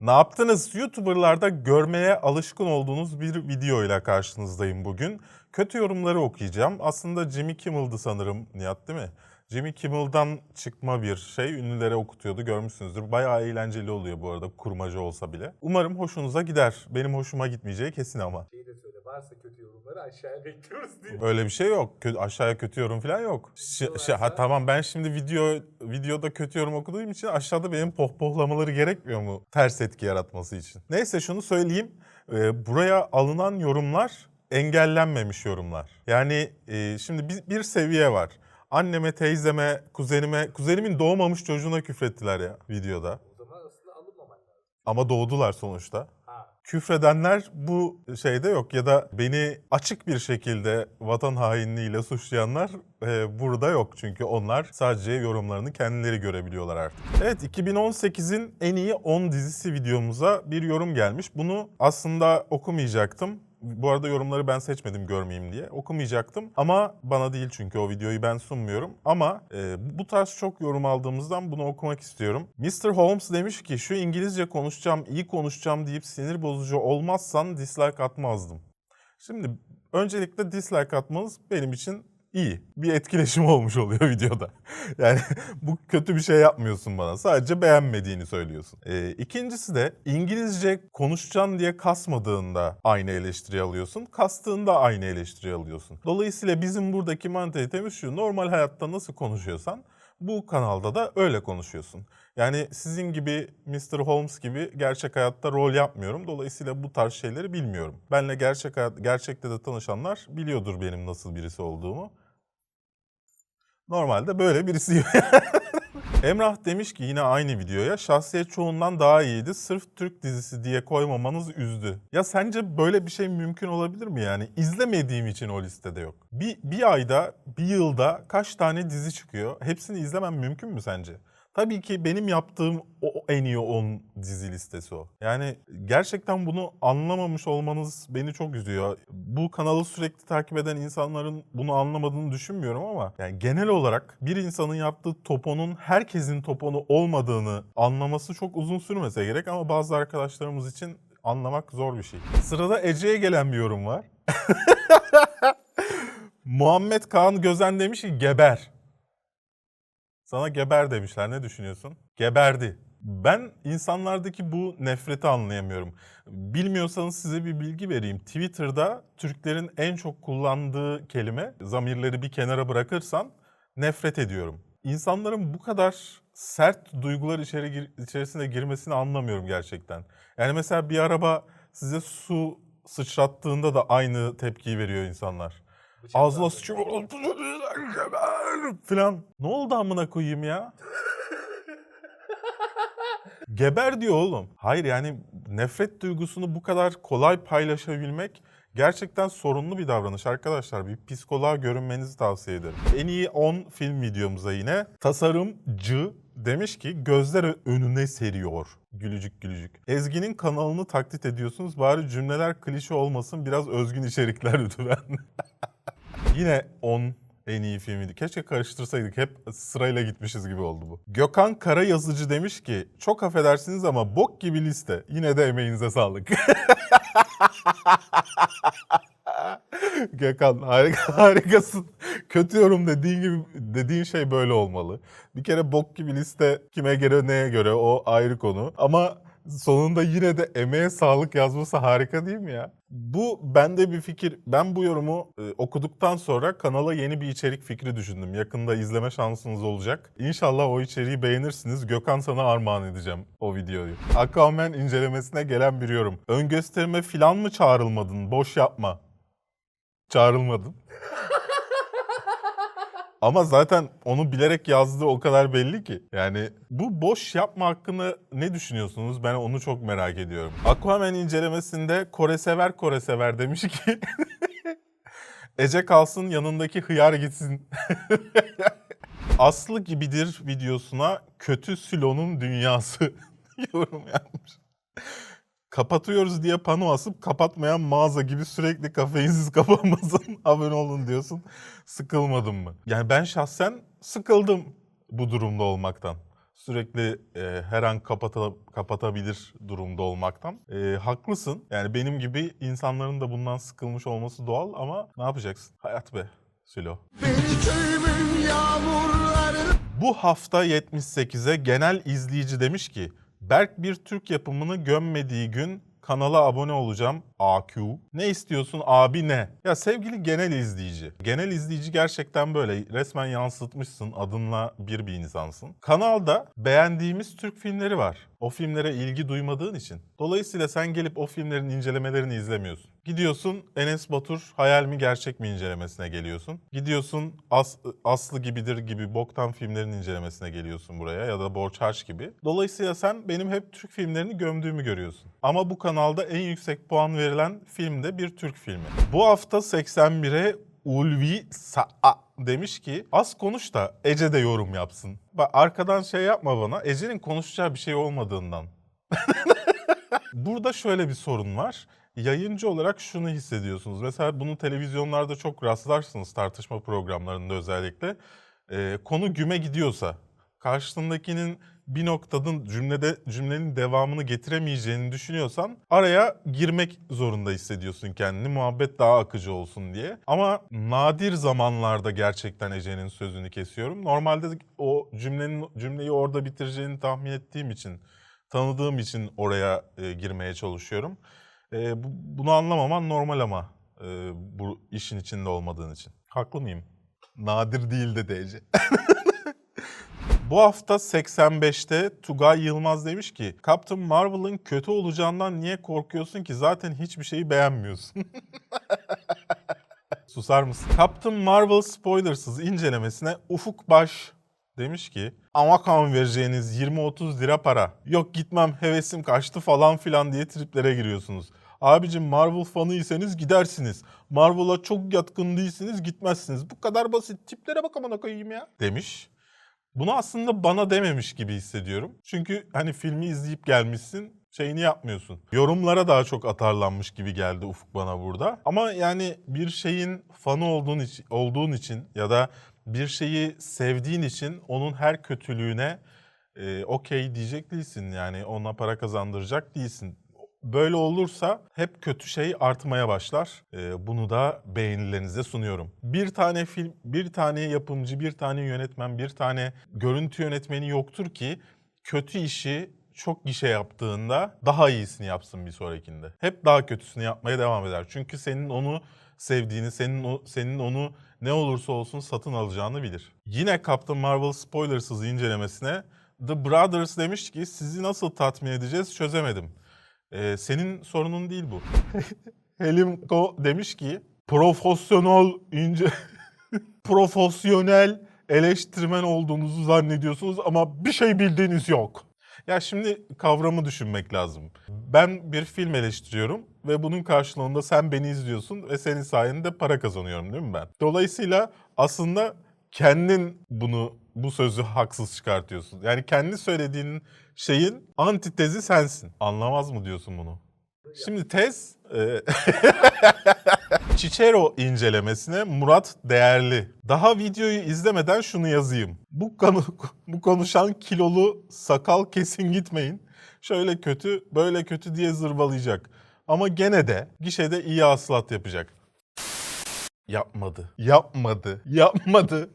Ne yaptınız? YouTuber'larda görmeye alışkın olduğunuz bir videoyla karşınızdayım bugün. Kötü yorumları okuyacağım. Aslında Jimmy Kimmel'dı sanırım Nihat değil mi? Jimmy Kimmel'dan çıkma bir şey. Ünlülere okutuyordu görmüşsünüzdür. Bayağı eğlenceli oluyor bu arada kurmaca olsa bile. Umarım hoşunuza gider. Benim hoşuma gitmeyeceği kesin ama. Şeyi de söyle varsa kötü yorumları aşağıya bekliyoruz diye. Öyle bir şey yok. Kö- aşağıya kötü yorum falan yok. Ş- ş- ha, tamam ben şimdi video videoda kötü yorum okuduğum için aşağıda benim pohpohlamaları gerekmiyor mu ters etki yaratması için? Neyse şunu söyleyeyim. Ee, buraya alınan yorumlar engellenmemiş yorumlar. Yani e, şimdi bir, bir seviye var. Anneme, teyzeme, kuzenime, kuzenimin doğmamış çocuğuna küfrettiler ya videoda. O zaman aslında alınmaman lazım. Ama doğdular sonuçta. Küfredenler bu şeyde yok ya da beni açık bir şekilde vatan hainliğiyle suçlayanlar e, burada yok. Çünkü onlar sadece yorumlarını kendileri görebiliyorlar artık. Evet 2018'in en iyi 10 dizisi videomuza bir yorum gelmiş. Bunu aslında okumayacaktım. Bu arada yorumları ben seçmedim görmeyeyim diye. Okumayacaktım ama bana değil çünkü o videoyu ben sunmuyorum. Ama e, bu tarz çok yorum aldığımızdan bunu okumak istiyorum. Mr. Holmes demiş ki şu İngilizce konuşacağım, iyi konuşacağım deyip sinir bozucu olmazsan dislike atmazdım. Şimdi öncelikle dislike atmanız benim için iyi. Bir etkileşim olmuş oluyor videoda. Yani bu kötü bir şey yapmıyorsun bana. Sadece beğenmediğini söylüyorsun. Ee, ikincisi de İngilizce konuşacaksın diye kasmadığında aynı eleştiri alıyorsun. Kastığında aynı eleştiri alıyorsun. Dolayısıyla bizim buradaki mantalitemiz şu. Normal hayatta nasıl konuşuyorsan bu kanalda da öyle konuşuyorsun. Yani sizin gibi Mr. Holmes gibi gerçek hayatta rol yapmıyorum. Dolayısıyla bu tarz şeyleri bilmiyorum. Benle gerçek hayat, gerçekte de tanışanlar biliyordur benim nasıl birisi olduğumu. Normalde böyle birisiyim. Emrah demiş ki yine aynı videoya şahsiyet çoğundan daha iyiydi. Sırf Türk dizisi diye koymamanız üzdü. Ya sence böyle bir şey mümkün olabilir mi yani? İzlemediğim için o listede yok. Bir, bir ayda, bir yılda kaç tane dizi çıkıyor? Hepsini izlemem mümkün mü sence? Tabii ki benim yaptığım o en iyi 10 dizi listesi o. Yani gerçekten bunu anlamamış olmanız beni çok üzüyor. Bu kanalı sürekli takip eden insanların bunu anlamadığını düşünmüyorum ama yani genel olarak bir insanın yaptığı toponun herkesin toponu olmadığını anlaması çok uzun sürmese gerek ama bazı arkadaşlarımız için anlamak zor bir şey. Sırada Ece'ye gelen bir yorum var. Muhammed Kaan Gözen demiş ki geber. Sana geber demişler. Ne düşünüyorsun? Geberdi. Ben insanlardaki bu nefreti anlayamıyorum. Bilmiyorsanız size bir bilgi vereyim. Twitter'da Türklerin en çok kullandığı kelime, zamirleri bir kenara bırakırsan nefret ediyorum. İnsanların bu kadar sert duygular içeri içerisine girmesini anlamıyorum gerçekten. Yani mesela bir araba size su sıçrattığında da aynı tepkiyi veriyor insanlar. Ağzına sıçıyor. Falan. Ne oldu amına koyayım ya? Geber diyor oğlum. Hayır yani nefret duygusunu bu kadar kolay paylaşabilmek gerçekten sorunlu bir davranış arkadaşlar. Bir psikoloğa görünmenizi tavsiye ederim. En iyi 10 film videomuza yine tasarımcı demiş ki gözler önüne seriyor. Gülücük gülücük. Ezgi'nin kanalını taklit ediyorsunuz. Bari cümleler klişe olmasın. Biraz özgün içerikler lütfen. Yine 10 en iyi filmiydi. Keşke karıştırsaydık. Hep sırayla gitmişiz gibi oldu bu. Gökhan Kara Yazıcı demiş ki çok affedersiniz ama bok gibi liste. Yine de emeğinize sağlık. Gökhan harika, harikasın. Kötü yorum dediğin gibi dediğin şey böyle olmalı. Bir kere bok gibi liste kime göre neye göre o ayrı konu. Ama sonunda yine de emeğe sağlık yazması harika değil mi ya? Bu bende bir fikir. Ben bu yorumu e, okuduktan sonra kanala yeni bir içerik fikri düşündüm. Yakında izleme şansınız olacak. İnşallah o içeriği beğenirsiniz. Gökhan sana armağan edeceğim o videoyu. Aquaman incelemesine gelen bir yorum. Ön gösterime filan mı çağrılmadın? Boş yapma. Çağrılmadım. Ama zaten onu bilerek yazdığı o kadar belli ki. Yani bu boş yapma hakkında ne düşünüyorsunuz? Ben onu çok merak ediyorum. Aquaman incelemesinde Kore sever Kore sever demiş ki Ece kalsın yanındaki hıyar gitsin. Aslı gibidir videosuna kötü Sülo'nun dünyası yorum yapmış. Kapatıyoruz diye pano asıp kapatmayan mağaza gibi sürekli kafeinsiz kapanmasın abone olun diyorsun. Sıkılmadın mı? Yani ben şahsen sıkıldım bu durumda olmaktan. Sürekli e, her an kapata, kapatabilir durumda olmaktan. E, haklısın. Yani benim gibi insanların da bundan sıkılmış olması doğal ama ne yapacaksın? Hayat be Sülo. Bu hafta 78'e genel izleyici demiş ki Berk bir Türk yapımını gömmediği gün kanala abone olacağım AQ. Ne istiyorsun abi ne? Ya sevgili genel izleyici. Genel izleyici gerçekten böyle resmen yansıtmışsın adınla bir bir insansın. Kanalda beğendiğimiz Türk filmleri var. O filmlere ilgi duymadığın için. Dolayısıyla sen gelip o filmlerin incelemelerini izlemiyorsun. Gidiyorsun Enes Batur hayal mi gerçek mi incelemesine geliyorsun. Gidiyorsun As- Aslı gibidir gibi boktan filmlerin incelemesine geliyorsun buraya ya da Borç gibi. Dolayısıyla sen benim hep Türk filmlerini gömdüğümü görüyorsun. Ama bu kanalda en yüksek puan verilen film de bir Türk filmi. Bu hafta 81'e Ulvi Sa'a demiş ki az konuş da Ece de yorum yapsın. Bak arkadan şey yapma bana Ece'nin konuşacağı bir şey olmadığından. Burada şöyle bir sorun var. Yayıncı olarak şunu hissediyorsunuz. Mesela bunu televizyonlarda çok rastlarsınız tartışma programlarında özellikle. Ee, konu güme gidiyorsa, karşısındakinin bir noktadan cümlede cümlenin devamını getiremeyeceğini düşünüyorsan araya girmek zorunda hissediyorsun kendini muhabbet daha akıcı olsun diye. Ama nadir zamanlarda gerçekten Ece'nin sözünü kesiyorum. Normalde de o cümlenin cümleyi orada bitireceğini tahmin ettiğim için tanıdığım için oraya e, girmeye çalışıyorum. E, bu, bunu anlamaman normal ama e, bu işin içinde olmadığın için. Haklı mıyım? Nadir değil de DC. Bu hafta 85'te Tugay Yılmaz demiş ki Captain Marvel'ın kötü olacağından niye korkuyorsun ki zaten hiçbir şeyi beğenmiyorsun. Susar mısın? Captain Marvel spoilersız incelemesine Ufuk Baş demiş ki ama kan vereceğiniz 20-30 lira para. Yok gitmem hevesim kaçtı falan filan diye triplere giriyorsunuz. Abicim Marvel fanıysanız gidersiniz. Marvel'a çok yatkın değilsiniz gitmezsiniz. Bu kadar basit. Tiplere bak amına koyayım ya. Demiş. Bunu aslında bana dememiş gibi hissediyorum. Çünkü hani filmi izleyip gelmişsin şeyini yapmıyorsun. Yorumlara daha çok atarlanmış gibi geldi Ufuk bana burada. Ama yani bir şeyin fanı olduğun için, olduğun için ya da bir şeyi sevdiğin için onun her kötülüğüne e, okey diyecek değilsin. Yani ona para kazandıracak değilsin. Böyle olursa hep kötü şey artmaya başlar. Ee, bunu da beğenilerinize sunuyorum. Bir tane film, bir tane yapımcı, bir tane yönetmen, bir tane görüntü yönetmeni yoktur ki kötü işi çok gişe yaptığında daha iyisini yapsın bir sonrakinde. Hep daha kötüsünü yapmaya devam eder. Çünkü senin onu sevdiğini, senin o, senin onu ne olursa olsun satın alacağını bilir. Yine Captain Marvel spoilersız incelemesine The Brothers demiş ki sizi nasıl tatmin edeceğiz çözemedim. Ee, senin sorunun değil bu. Helimko demiş ki profesyonel ince profesyonel eleştirmen olduğunuzu zannediyorsunuz ama bir şey bildiğiniz yok. Ya şimdi kavramı düşünmek lazım. Ben bir film eleştiriyorum ve bunun karşılığında sen beni izliyorsun ve senin sayende para kazanıyorum değil mi ben? Dolayısıyla aslında kendin bunu bu sözü haksız çıkartıyorsun. Yani kendi söylediğin şeyin antitezi sensin. Anlamaz mı diyorsun bunu? Şimdi tez e, Cicero incelemesine Murat Değerli. Daha videoyu izlemeden şunu yazayım. Bu konu bu konuşan kilolu sakal kesin gitmeyin. Şöyle kötü, böyle kötü diye zırvalayacak. Ama gene de gişede iyi hasılat yapacak. Yapmadı. Yapmadı. Yapmadı.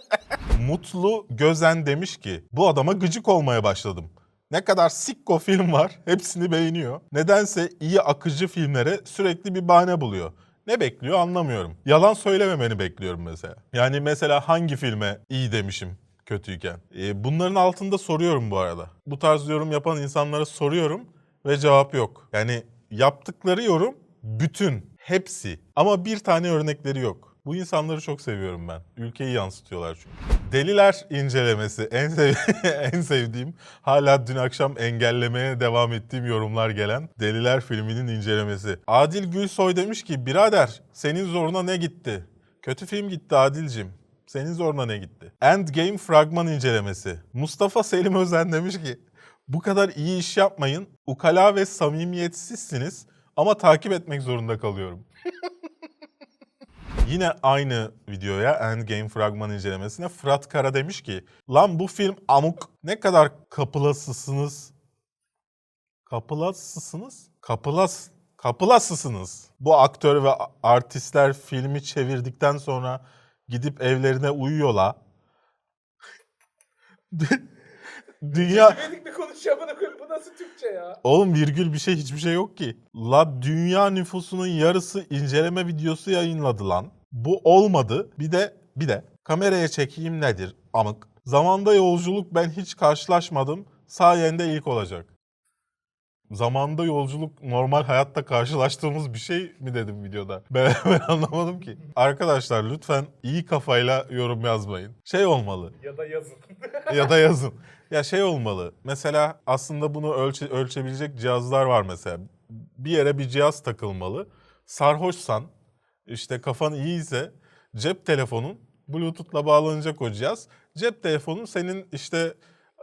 Mutlu Gözen demiş ki bu adama gıcık olmaya başladım. Ne kadar sikko film var hepsini beğeniyor. Nedense iyi akıcı filmlere sürekli bir bahane buluyor. Ne bekliyor anlamıyorum. Yalan söylememeni bekliyorum mesela. Yani mesela hangi filme iyi demişim kötüyken. Ee, bunların altında soruyorum bu arada. Bu tarz yorum yapan insanlara soruyorum ve cevap yok. Yani yaptıkları yorum bütün, hepsi. Ama bir tane örnekleri yok. Bu insanları çok seviyorum ben. Ülkeyi yansıtıyorlar çünkü. Deliler incelemesi en, sev en sevdiğim. Hala dün akşam engellemeye devam ettiğim yorumlar gelen Deliler filminin incelemesi. Adil Gülsoy demiş ki birader senin zoruna ne gitti? Kötü film gitti Adil'cim. Senin zoruna ne gitti? Endgame fragman incelemesi. Mustafa Selim Özen demiş ki bu kadar iyi iş yapmayın. Ukala ve samimiyetsizsiniz ama takip etmek zorunda kalıyorum. Yine aynı videoya Endgame fragman incelemesine Fırat Kara demiş ki Lan bu film amuk ne kadar kapılasısınız Kapılasısınız? Kapılas kapılasısınız. Bu aktör ve artistler filmi çevirdikten sonra gidip evlerine uyuyorlar. Dünya Dedik bir konuşuyor bana koyayım. Bu nasıl Türkçe ya? Oğlum virgül bir şey hiçbir şey yok ki. La dünya nüfusunun yarısı inceleme videosu yayınladı lan. Bu olmadı. Bir de bir de kameraya çekeyim nedir amık. Zamanda yolculuk ben hiç karşılaşmadım. Sayende ilk olacak. Zamanda yolculuk normal hayatta karşılaştığımız bir şey mi dedim videoda? Ben, ben anlamadım ki. Arkadaşlar lütfen iyi kafayla yorum yazmayın. Şey olmalı Ya da yazın. ya da yazın. Ya şey olmalı. Mesela aslında bunu ölçe, ölçebilecek cihazlar var mesela. Bir yere bir cihaz takılmalı. Sarhoşsan, işte kafan iyiyse cep telefonun Bluetooth'la bağlanacak o cihaz. Cep telefonun senin işte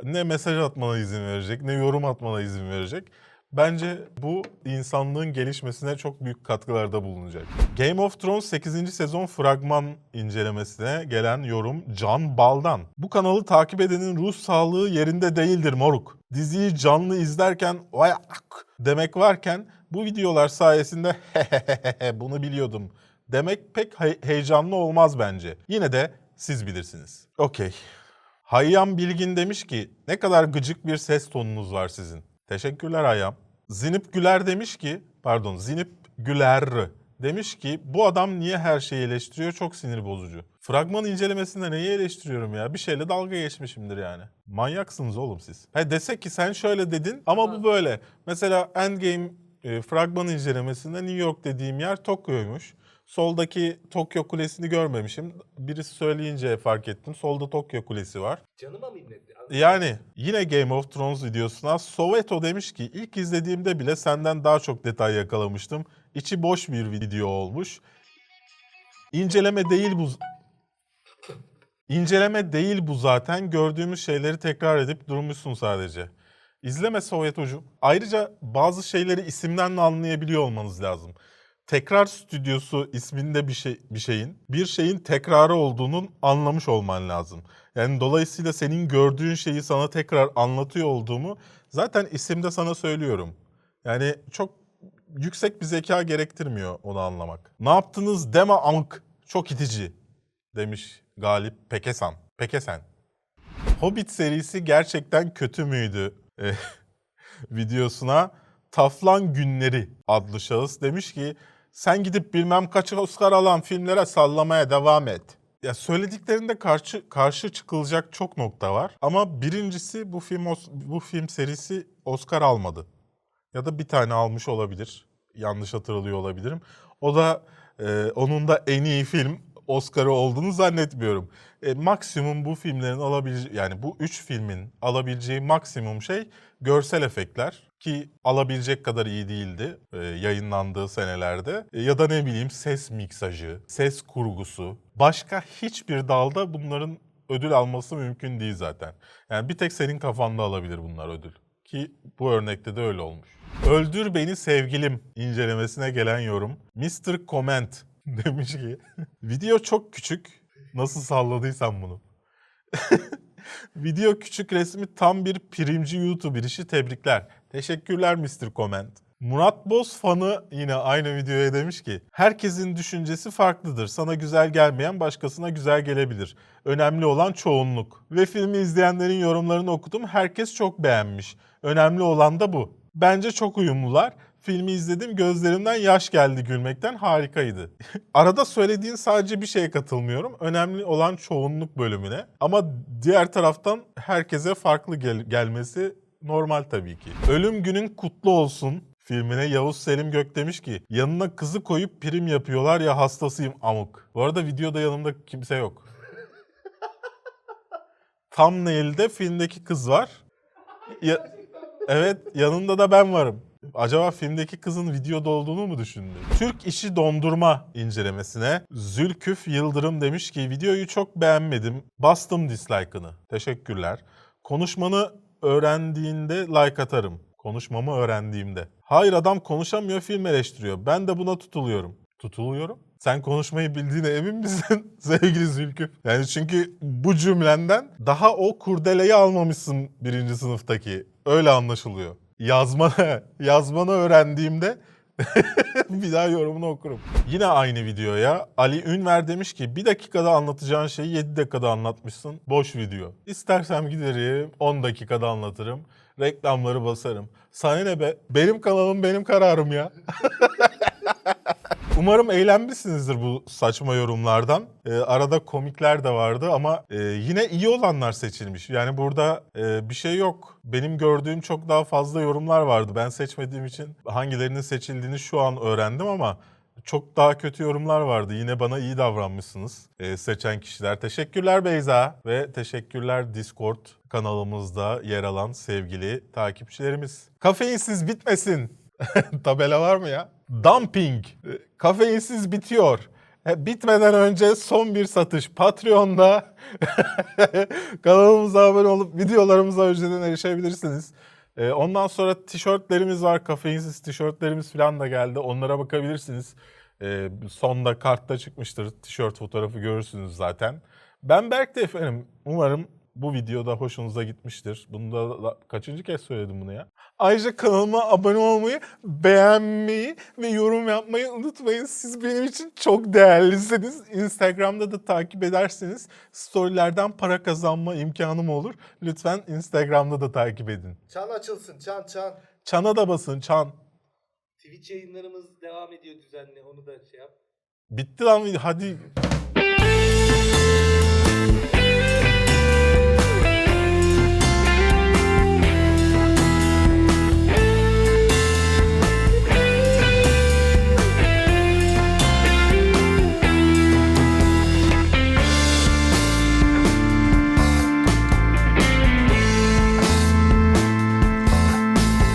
ne mesaj atmana izin verecek, ne yorum atmana izin verecek. Bence bu insanlığın gelişmesine çok büyük katkılarda bulunacak. Game of Thrones 8. sezon fragman incelemesine gelen yorum Can Baldan. Bu kanalı takip edenin ruh sağlığı yerinde değildir moruk. Diziyi canlı izlerken vay ak demek varken bu videolar sayesinde bunu biliyordum demek pek he- heyecanlı olmaz bence. Yine de siz bilirsiniz. Okey. Hayyam Bilgin demiş ki ne kadar gıcık bir ses tonunuz var sizin. Teşekkürler Hayyam. Zinip Güler demiş ki pardon Zinip Güler demiş ki bu adam niye her şeyi eleştiriyor çok sinir bozucu. Fragman incelemesinde neyi eleştiriyorum ya? Bir şeyle dalga geçmişimdir yani. Manyaksınız oğlum siz. He desek ki sen şöyle dedin ama bu böyle. Mesela Endgame e, fragman incelemesinde New York dediğim yer Tokyo'ymuş. Soldaki Tokyo Kulesi'ni görmemişim. Birisi söyleyince fark ettim. Solda Tokyo Kulesi var. Canıma minnetti. Yani yine Game of Thrones videosuna Soweto demiş ki ilk izlediğimde bile senden daha çok detay yakalamıştım. İçi boş bir video olmuş. İnceleme değil bu. İnceleme değil bu zaten. Gördüğümüz şeyleri tekrar edip durmuşsun sadece. İzleme Sovyetocuğum. Ayrıca bazı şeyleri isimden de anlayabiliyor olmanız lazım. Tekrar stüdyosu isminde bir şey bir şeyin bir şeyin tekrarı olduğunun anlamış olman lazım. Yani dolayısıyla senin gördüğün şeyi sana tekrar anlatıyor olduğumu zaten isimde sana söylüyorum. Yani çok yüksek bir zeka gerektirmiyor onu anlamak. Ne yaptınız deme amık. Çok itici demiş Galip Pekesan. Pekesen. Hobbit serisi gerçekten kötü müydü? Eh, videosuna Taflan Günleri adlı şahıs demiş ki sen gidip bilmem kaç Oscar alan filmlere sallamaya devam et. Ya söylediklerinde karşı karşı çıkılacak çok nokta var ama birincisi bu film bu film serisi Oscar almadı. Ya da bir tane almış olabilir. Yanlış hatırlıyor olabilirim. O da e, onun da en iyi film Oscar'ı olduğunu zannetmiyorum. E, maksimum bu filmlerin alabileceği yani bu üç filmin alabileceği maksimum şey görsel efektler ki alabilecek kadar iyi değildi e, yayınlandığı senelerde. E, ya da ne bileyim ses miksajı, ses kurgusu. Başka hiçbir dalda bunların ödül alması mümkün değil zaten. Yani bir tek senin kafanda alabilir bunlar ödül. Ki bu örnekte de öyle olmuş. Öldür beni sevgilim incelemesine gelen yorum. Mr. Comment demiş ki video çok küçük. Nasıl salladıysam bunu. Video küçük resmi tam bir primci YouTuber işi tebrikler. Teşekkürler Mr. Comment. Murat Boz fanı yine aynı videoya demiş ki herkesin düşüncesi farklıdır. Sana güzel gelmeyen başkasına güzel gelebilir. Önemli olan çoğunluk. Ve filmi izleyenlerin yorumlarını okudum. Herkes çok beğenmiş. Önemli olan da bu. Bence çok uyumlular. Filmi izledim gözlerimden yaş geldi gülmekten harikaydı. Arada söylediğin sadece bir şeye katılmıyorum. Önemli olan çoğunluk bölümüne. Ama diğer taraftan herkese farklı gel- gelmesi normal tabii ki. Ölüm günün kutlu olsun filmine Yavuz Selim Gök demiş ki yanına kızı koyup prim yapıyorlar ya hastasıyım amuk. Bu arada videoda yanımda kimse yok. Thumbnail'de filmdeki kız var. Ya, evet yanında da ben varım. Acaba filmdeki kızın videoda olduğunu mu düşündü? Türk işi dondurma incelemesine Zülküf Yıldırım demiş ki videoyu çok beğenmedim. Bastım dislike'ını. Teşekkürler. Konuşmanı öğrendiğinde like atarım. Konuşmamı öğrendiğimde. Hayır adam konuşamıyor film eleştiriyor. Ben de buna tutuluyorum. Tutuluyorum. Sen konuşmayı bildiğine emin misin sevgili Zülküf? Yani çünkü bu cümlenden daha o kurdeleyi almamışsın birinci sınıftaki. Öyle anlaşılıyor. Yazmanı, yazmanı öğrendiğimde bir daha yorumunu okurum. Yine aynı videoya Ali Ünver demiş ki bir dakikada anlatacağın şeyi 7 dakikada anlatmışsın. Boş video. İstersem giderim 10 dakikada anlatırım. Reklamları basarım. Sana ne be? Benim kanalım benim kararım ya. Umarım eğlenmişsinizdir bu saçma yorumlardan. Ee, arada komikler de vardı ama e, yine iyi olanlar seçilmiş. Yani burada e, bir şey yok. Benim gördüğüm çok daha fazla yorumlar vardı. Ben seçmediğim için hangilerinin seçildiğini şu an öğrendim ama çok daha kötü yorumlar vardı. Yine bana iyi davranmışsınız e, seçen kişiler. Teşekkürler Beyza ve teşekkürler Discord kanalımızda yer alan sevgili takipçilerimiz. Kafeinsiz bitmesin. Tabela var mı ya? Dumping. E, Kafeinsiz bitiyor. E, Bitmeden önce son bir satış Patreon'da kanalımıza abone olup videolarımıza önceden erişebilirsiniz. E, Ondan sonra tişörtlerimiz var. Kafeinsiz tişörtlerimiz falan da geldi. Onlara bakabilirsiniz. Sonda kartta çıkmıştır. Tişört fotoğrafı görürsünüz zaten. Ben Berk de efendim. Umarım bu videoda hoşunuza gitmiştir. Bunu da, kaçıncı kez söyledim bunu ya? Ayrıca kanalıma abone olmayı, beğenmeyi ve yorum yapmayı unutmayın. Siz benim için çok değerlisiniz. Instagram'da da takip ederseniz storylerden para kazanma imkanım olur. Lütfen Instagram'da da takip edin. Çan açılsın çan çan. Çana da basın çan. Twitch yayınlarımız devam ediyor düzenli onu da şey yap. Bitti lan. Hadi.